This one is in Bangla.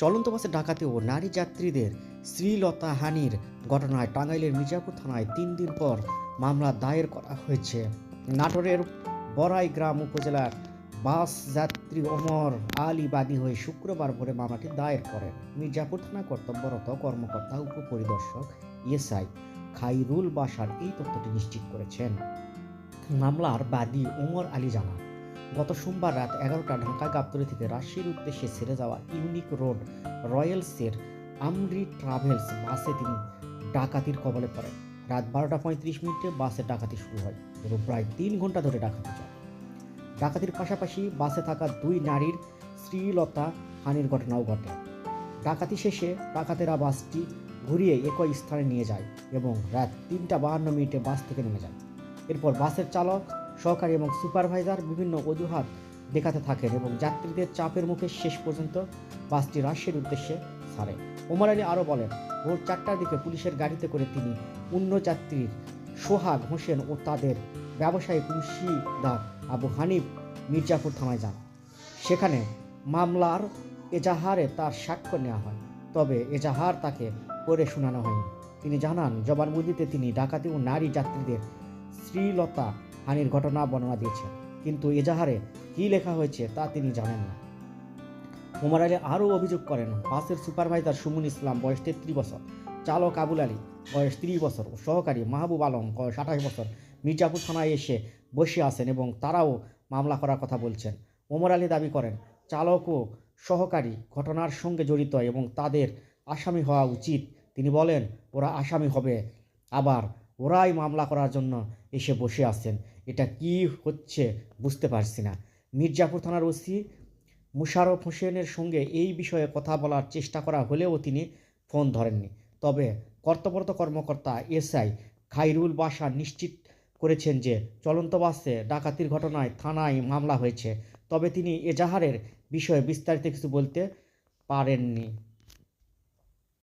চলন্ত বাসে ডাকাতি ও নারী যাত্রীদের শ্রীলতা হানির ঘটনায় টাঙ্গাইলের মির্জাপুর থানায় তিন দিন পর মামলা দায়ের করা হয়েছে। নাটোরের বড়াই গ্রাম উপজেলার বাস যাত্রী ওমর আলী বাদী হয়ে শুক্রবার ভোরে মামলাটি দায়ের করেন। মির্জাপুর থানা কর্তব্যরত কর্মকর্তা, উপপরিদর্শক, এসআই খাইরুল বাসার এই তথ্যটি নিশ্চিত করেছেন। মামলার বাদী ওমর আলী জানান গত সোমবার রাত এগারোটা ঢাকা গাবতলী থেকে রাজশাহীর উদ্দেশ্যে ছেড়ে যাওয়া ইউনিক রোড রয়্যালসের আমরি ট্রাভেলস বাসে তিনি ডাকাতির কবলে পড়েন। রাত বারোটা পঁয়ত্রিশ মিনিটে বাসে ডাকাতি শুরু হয়। এবং প্রায় তিন ঘণ্টা ধরে ডাকাতি চলে। ডাকাতির পাশাপাশি বাসে থাকা দুই নারীর শ্রীলতা হানির ঘটনাও ঘটে। ডাকাতি শেষে ডাকাতেরা বাসটি ঘুরিয়ে একই স্থানে নিয়ে যায় এবং রাত তিনটা বাহান্ন মিনিটে বাস থেকে নেমে যায়। এরপর বাসের চালক সহকারী এবং সুপারভাইজার বিভিন্ন অজুহাত দেখাতে থাকেন এবং যাত্রীদের চাপের মুখে শেষ পর্যন্ত বাসটি রাজশাহীর উদ্দেশ্যে ছাড়ে। ওমর আলী আরও বলেন, ভোর চারটার দিকে পুলিশের গাড়িতে করে তিনি অন্য যাত্রীর সোহাগ হোসেন ও তাদের ব্যবসায়ী মুন্সিদার আবু হানিফ মির্জাপুর থানায় যান। সেখানে মামলার এজাহারে তার সাক্ষ্য নেওয়া হয়, তবে এজাহার তাকে পড়ে শোনানো হয়নি। তিনি জানান, জবানবন্দিতে তিনি ডাকাতি ও নারী যাত্রীদের শ্রীলতা হানির ঘটনা বর্ণনা দিয়েছেন। কিন্তু এজাহারে কী লেখা হয়েছে তা তিনি জানেন না। ওমর আলী আরও অভিযোগ করেন, বাসের সুপারভাইজার সুমন ইসলাম বয়স তেত্রিশ বছর, চালক আবুল আলী বয়স তিরিশ বছর ও সহকারী মাহবুব আলম বয়স আঠাশ বছর মির্জাপুর থানায় এসে বসে আছেন এবং তারাও মামলা করার কথা বলছেন। ওমর আলী দাবি করেন, চালক ও সহকারী ঘটনার সঙ্গে জড়িত এবং তাদের আসামি হওয়া উচিত। তিনি বলেন, ওরা আসামি হবে, আবার ওরাই মামলা করার জন্য এসে বসে আছেন। এটা কি হচ্ছে বুঝতে পারছি না। মির্জাপুর থানার ওসি মুশারফ হোসেনের সঙ্গে এই বিষয়ে কথা বলার চেষ্টা করা হলেও তিনি ফোন ধরেননি। তবে কর্তব্যরত কর্মকর্তা এসআই খাইরুল বাসা নিশ্চিত করেছেন যে চলন্ত বাসে ডাকাতির ঘটনায় থানায় মামলা হয়েছে। তবে তিনি এজাহারের বিষয়ে বিস্তারিত কিছু বলতে পারেননি।